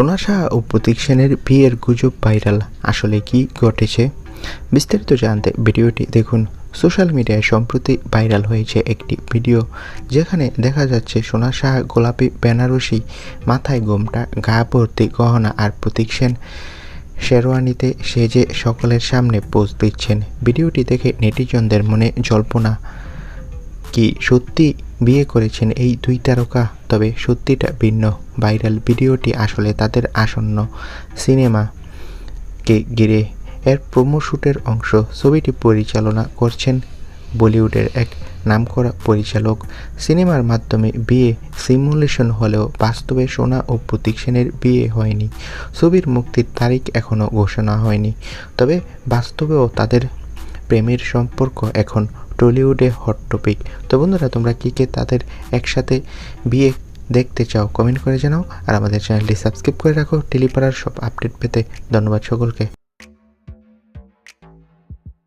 সোনা শাহ ও প্রতীক সেনের বিয়ের গুজব ভাইরাল। আসলে কি ঘটেছে? বিস্তারিত জানতে ভিডিওটি দেখুন। সোশ্যাল মিডিয়ায় সম্প্রতি ভাইরাল হয়েছে একটি ভিডিও, যেখানে দেখা যাচ্ছে সোনা শাহ গোলাপি, বেনারসি, মাথায় গোমটা গা ভর্তি গহনা আর প্রতীক সেন শেরওয়ানিতে সেজে সকলের সামনে পোজ দিচ্ছেন। ভিডিওটি দেখে নেটিজনদের মনে জল্পনা কি সত্যি বিয়ে করেছেন এই দুই তারকা? তবে সত্যিটা ভিন্ন। ভাইরাল ভিডিওটি আসলে তাদের আসন্ন সিনেমাকে ঘিরে। এর প্রোমো শ্যুটের অংশ ছবিটি পরিচালনা করছেন বলিউডের এক নামকরা পরিচালক। সিনেমার মাধ্যমে বিয়ে সিমুলেশন হলেও বাস্তবে সোনা ও প্রতীক সেনের বিয়ে হয়নি। ছবির মুক্তির তারিখ এখনও ঘোষণা হয়নি। তবে বাস্তবেও তাদের প্রেমের সম্পর্ক এখন টলিউডে হট টপিক তো বন্ধুরা, তোমরা কী কে তাদের একসাথে বিয়ে দেখতে চাও কমেন্ট করে জানাও। আর আমাদের চ্যানেলটি সাবস্ক্রাইব করে রাখো। টেলিপাড়ার সব আপডেট পেতে ধন্যবাদ সকলকে।